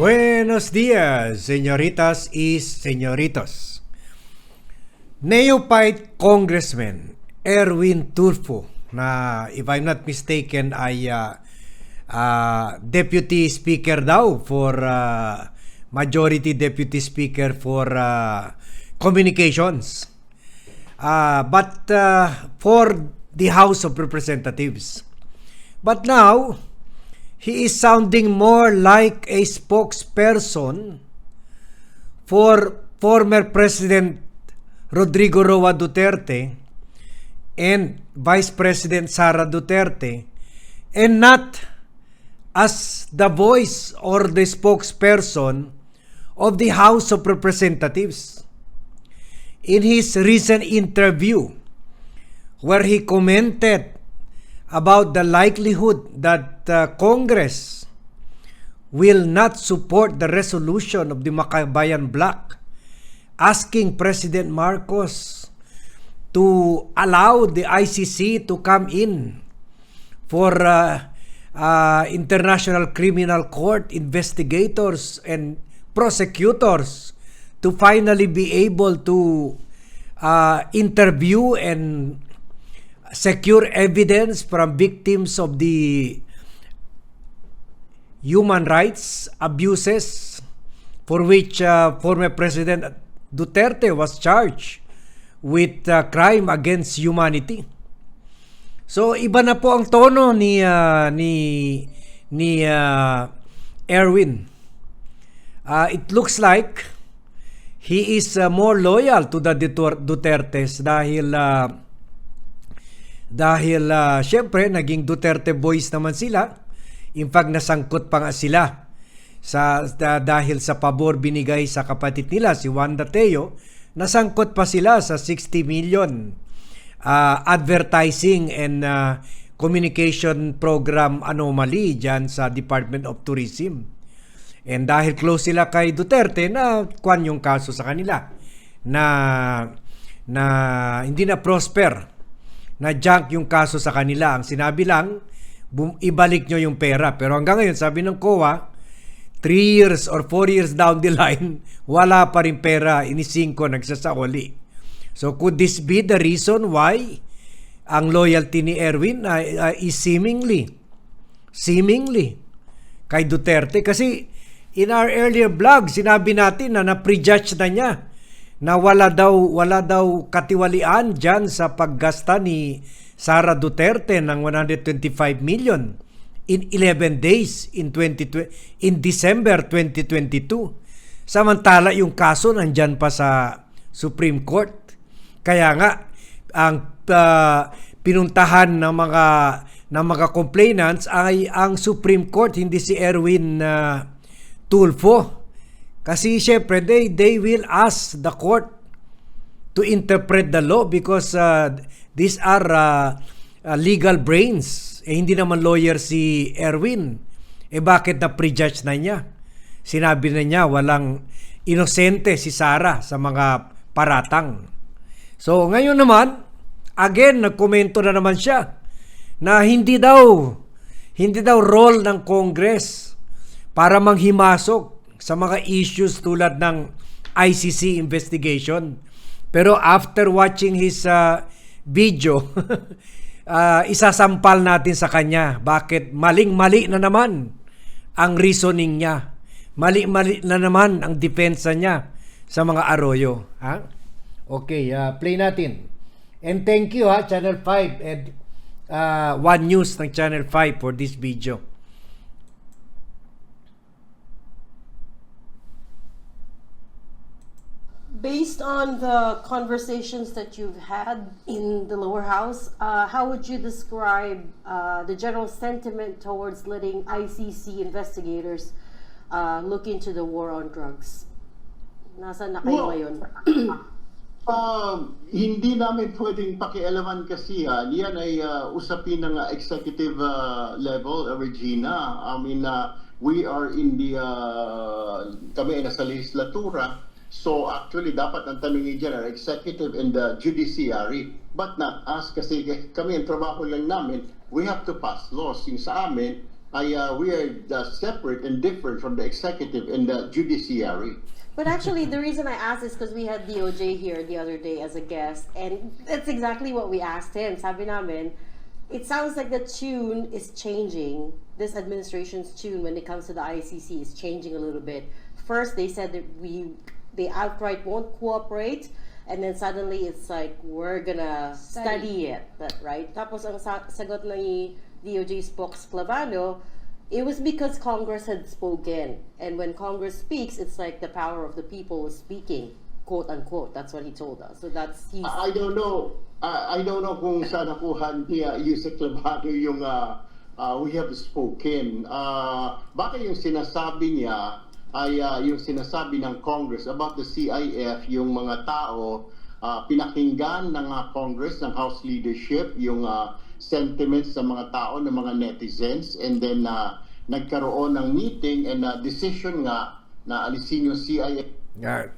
Buenos días, señoritas y señoritos. Neophyte Congressman Erwin Turfo, na if I'm not mistaken ay uh, uh, Deputy Speaker daw for uh, Majority Deputy Speaker for uh, Communications. Uh, but uh, for the House of Representatives. But now, he is sounding more like a spokesperson for former President Rodrigo Roa Duterte and Vice President Sara Duterte and not as the voice or the spokesperson of the House of Representatives. In his recent interview, where he commented about the likelihood that uh, Congress will not support the resolution of the Makabayan Bloc asking President Marcos to allow the ICC to come in for uh, uh, International Criminal Court investigators and prosecutors to finally be able to uh, interview and secure evidence from victims of the human rights abuses for which uh, former President Duterte was charged with uh, crime against humanity. So iba na po ang tono ni uh, ni ni uh, Erwin. Uh, it looks like he is uh, more loyal to the Dutertes dahil uh, dahil uh, syempre naging Duterte boys naman sila. In fact, nasangkot pa nga sila sa uh, dahil sa pabor binigay sa kapatid nila si Wanda Teo, nasangkot pa sila sa 60 million uh, advertising and uh, communication program anomaly diyan sa Department of Tourism. And dahil close sila kay Duterte na kwan yung kaso sa kanila na na hindi na prosper na junk yung kaso sa kanila. Ang sinabi lang, ibalik nyo yung pera. Pero hanggang ngayon, sabi ng COA, 3 years or 4 years down the line, wala pa rin pera, inisingko, nagsasauli. So could this be the reason why ang loyalty ni Erwin uh, uh, is seemingly, seemingly, kay Duterte? Kasi in our earlier vlog, sinabi natin na na-prejudge na niya na wala daw wala daw katiwalian diyan sa paggasta ni Sara Duterte ng 125 million in 11 days in 20 in December 2022. Samantala yung kaso nandiyan pa sa Supreme Court. Kaya nga ang uh, pinuntahan ng mga ng mga complainants ay ang Supreme Court hindi si Erwin uh, Tulfo kasi syempre, they, they will ask the court to interpret the law because uh, these are uh, uh, legal brains. Eh, hindi naman lawyer si Erwin. Eh bakit na prejudge na niya? Sinabi na niya walang inosente si Sara sa mga paratang. So ngayon naman, again, nagkomento na naman siya na hindi daw hindi daw role ng Congress para manghimasok sa mga issues tulad ng ICC investigation. Pero after watching his uh, video, uh, isasampal natin sa kanya bakit maling-mali na naman ang reasoning niya. Mali-mali na naman ang depensa niya sa mga arroyo. Ha? Okay, uh, play natin. And thank you ha, Channel 5 and uh, One News ng Channel 5 for this video. Based on the conversations that you've had in the lower house, uh, how would you describe uh, the general sentiment towards letting ICC investigators uh, look into the war on drugs? Nasaan na kayo ngayon? Um, hindi namin pwedeng pakialaman kasi yan. Yan ay uh, usapin ng uh, executive uh, level, uh, Regina. I mean, uh, we are in the, uh, kami ay nasa legislatura. So actually, dapat ang tanongin dyan ang executive and the judiciary, but not us kasi kami ang trabaho lang namin, we have to pass laws. Yung sa amin, ay uh, we are uh, separate and different from the executive and the judiciary. But actually, the reason I asked is because we had DOJ here the other day as a guest, and that's exactly what we asked him. Sabi namin, it sounds like the tune is changing. This administration's tune when it comes to the ICC is changing a little bit. First, they said that we they outright won't cooperate, and then suddenly it's like we're gonna study, it, that right? Tapos ang sa- sagot ni DOJ spokesclavano, it was because Congress had spoken. And when Congress speaks, it's like the power of the people was speaking, quote unquote. That's what he told us. So that's he's I I don't know. I I don't know kung saan nakuha niya Yusek Labado yung uh, uh, we have spoken. Uh, baka yung sinasabi niya ay uh, yung sinasabi ng Congress about the CIF, yung mga tao uh, pinakinggan ng uh, Congress, ng House leadership, yung uh, sentiments ng mga tao, ng mga netizens, and then uh, nagkaroon ng meeting and uh, decision nga na alisin yung CIF Ah,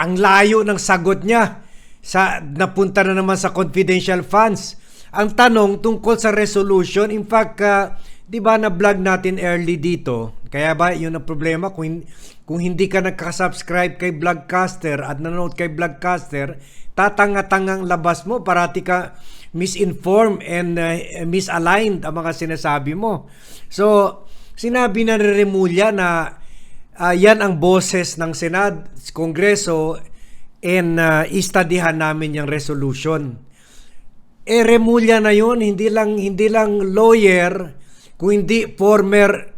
ang layo ng sagot niya sa napunta na naman sa confidential funds. Ang tanong tungkol sa resolution, in fact, ah, 'di ba na vlog natin early dito? Kaya ba 'yun ang problema kung kung hindi ka nagka-subscribe kay Vlogcaster at nanonood kay Vlogcaster, tatanga-tangang labas mo, parati ka misinformed and ah, misaligned ang mga sinasabi mo. So, sinabi na Remulla na Ah, yan ang boses ng Senado, Kongreso, and uh, istadihan namin yung resolution. Eh, Remulla na yun, hindi lang, hindi lang lawyer, kung hindi former,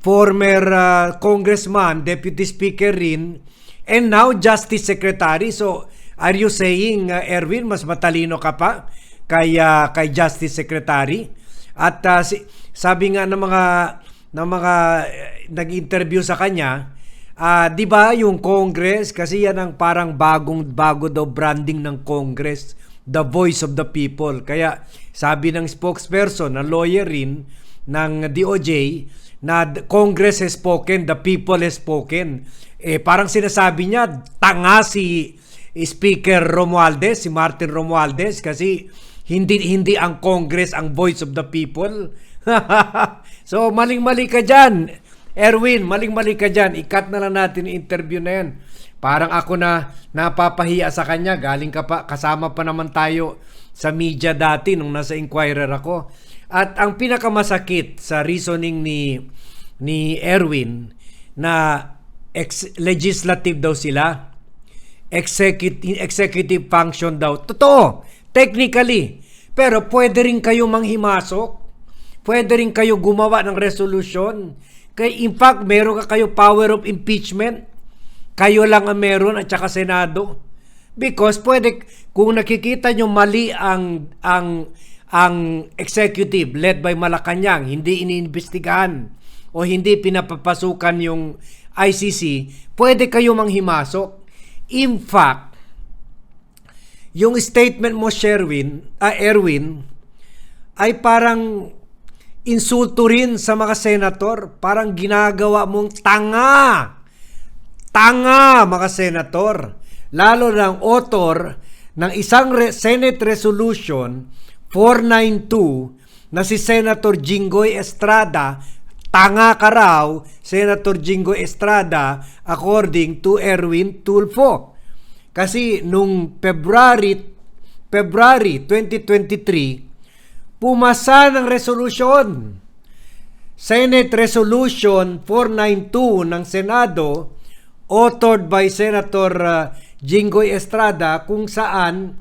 former ah, congressman, deputy speaker rin, and now justice secretary. So, are you saying, ah, Erwin, mas matalino ka pa kay, ah, kay justice secretary? At ah, si, sabi nga ng mga ng mga eh, nag-interview sa kanya, ah, 'di ba yung Congress kasi yan ang parang bagong bago daw branding ng Congress, the voice of the people. Kaya sabi ng spokesperson, na lawyer rin ng DOJ na Congress has spoken, the people has spoken. Eh parang sinasabi niya tanga si Speaker Romualdez, si Martin Romualdez kasi hindi hindi ang Congress ang voice of the people. so maling-mali ka diyan. Erwin, maling-mali ka diyan. Ikat na lang natin yung interview na yan. Parang ako na napapahiya sa kanya. Galing ka pa, kasama pa naman tayo sa media dati nung nasa Inquirer ako. At ang pinakamasakit sa reasoning ni ni Erwin na ex- legislative daw sila executive, executive function daw. Totoo, technically. Pero pwede rin kayo manghimasok. Pwede rin kayo gumawa ng resolution. Kay in fact, meron ka kayo power of impeachment. Kayo lang ang meron at saka Senado. Because pwede, kung nakikita nyo mali ang, ang, ang executive led by Malacanang, hindi iniimbestigahan o hindi pinapapasukan yung ICC, pwede kayo manghimasok. In fact, yung statement mo, Sherwin, ah, Erwin, ay parang insulto rin sa mga senator. Parang ginagawa mong tanga. Tanga, mga senator. Lalo ng author ng isang re- Senate Resolution 492 na si Senator Jinggoy Estrada, tanga ka raw, Senator Jinggoy Estrada, according to Erwin Tulfo. Kasi nung February, February 2023, pumasa ng resolution. Senate Resolution 492 ng Senado, authored by Senator uh, Jinggoy Estrada, kung saan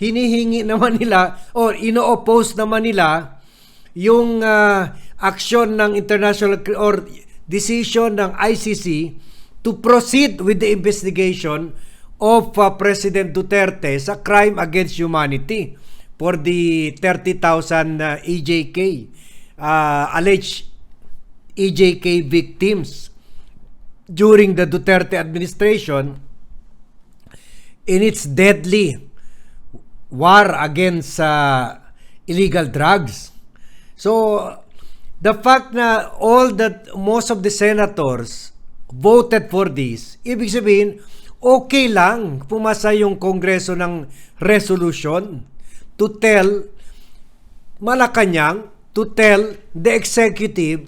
hinihingi naman nila or ino-oppose naman nila yung uh, aksyon ng international or decision ng ICC to proceed with the investigation of uh, President Duterte sa crime against humanity for the 30,000 uh, EJK uh, alleged EJK victims during the Duterte administration in its deadly war against uh, illegal drugs. So the fact na all that most of the senators voted for this, ibig sabihin okay lang pumasa yung Kongreso ng resolution to tell Malacanang to tell the executive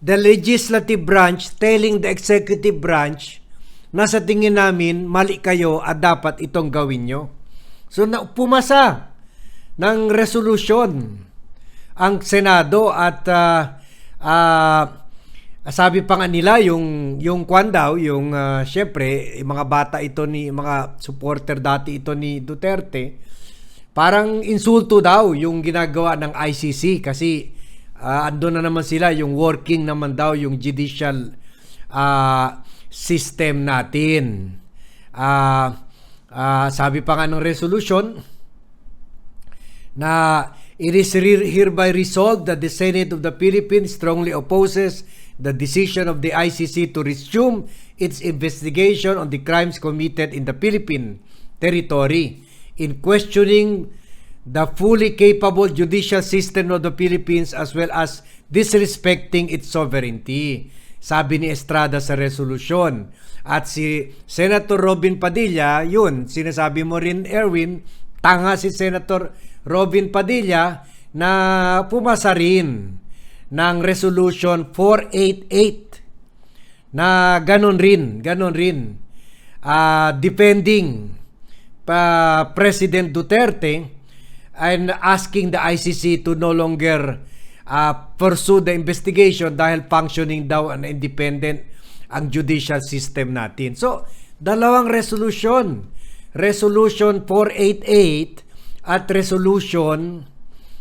the legislative branch telling the executive branch na sa tingin namin mali kayo at dapat itong gawin nyo. So na, pumasa ng resolution ang Senado at ah, ah, sabi pa nga nila yung yung kwan daw yung ah, syempre mga bata ito ni mga supporter dati ito ni Duterte parang insulto daw yung ginagawa ng ICC kasi ah, andun na naman sila yung working naman daw yung judicial ah, system natin. Ah, ah, sabi pa nga ng resolution na it is re- hereby resolved that the Senate of the Philippines strongly opposes the decision of the ICC to resume its investigation on the crimes committed in the Philippine territory in questioning the fully capable judicial system of the Philippines as well as disrespecting its sovereignty. Sabi ni Estrada sa resolusyon. At si Senator Robin Padilla, yun, sinasabi mo rin Erwin, tanga si Senator Robin Padilla na pumasa rin ng Resolution 488 na ganon rin, ganon rin, ah, defending pa President Duterte and asking the ICC to no longer uh, pursue the investigation dahil functioning daw and independent ang judicial system natin. So, dalawang resolution. Resolution 488 at Resolution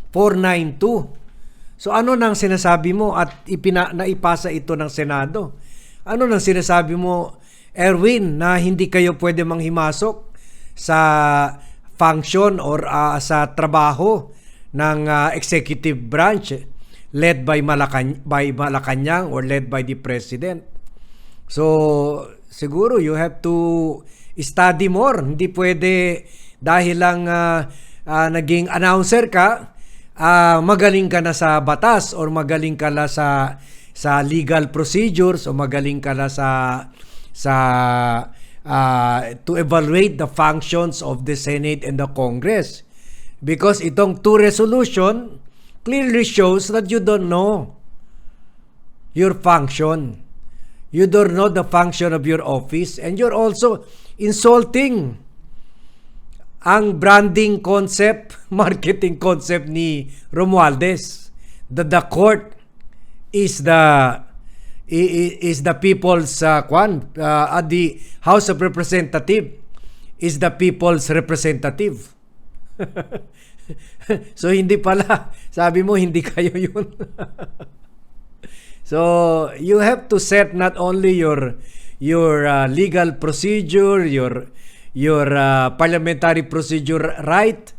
492. So, ano nang sinasabi mo at ipina, naipasa ito ng Senado? Ano nang sinasabi mo, Erwin, na hindi kayo pwede manghimasok sa function or ah, sa trabaho ng ah, executive branch led by Malacan by Malacanang or led by the president. So siguro you have to study more. Hindi pwede dahil lang ah, ah, naging announcer ka, ah, magaling ka na sa batas or magaling ka na sa sa legal procedures o magaling ka na sa sa uh, to evaluate the functions of the Senate and the Congress. Because itong two resolution clearly shows that you don't know your function. You don't know the function of your office and you're also insulting ang branding concept, marketing concept ni Romualdez that the court is the is the people's uh, kwan uh, at the House of Representative is the people's representative. so hindi pala sabi mo hindi kayo yun. so you have to set not only your your uh, legal procedure, your your uh, parliamentary procedure right,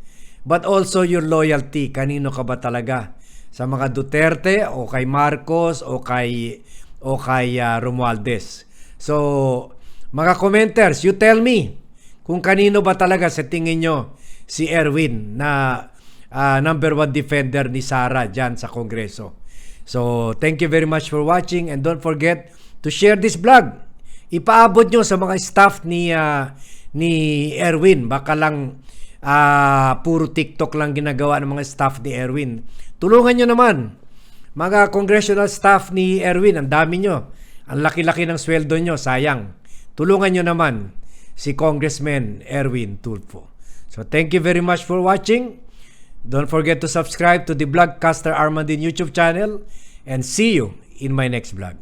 but also your loyalty. Kanino ka ba talaga? Sa mga Duterte o kay Marcos o kay o kay uh, Romualdez. So, mga commenters, you tell me kung kanino ba talaga sa tingin nyo si Erwin na uh, number one defender ni Sara dyan sa Kongreso. So, thank you very much for watching and don't forget to share this vlog. Ipaabot nyo sa mga staff ni uh, ni Erwin. Baka lang ah, puro TikTok lang ginagawa ng mga staff ni Erwin. Tulungan nyo naman. Mga congressional staff ni Erwin, ang dami nyo. Ang laki-laki ng sweldo nyo, sayang. Tulungan nyo naman si Congressman Erwin Tulfo. So thank you very much for watching. Don't forget to subscribe to the Vlogcaster Armandin YouTube channel and see you in my next vlog.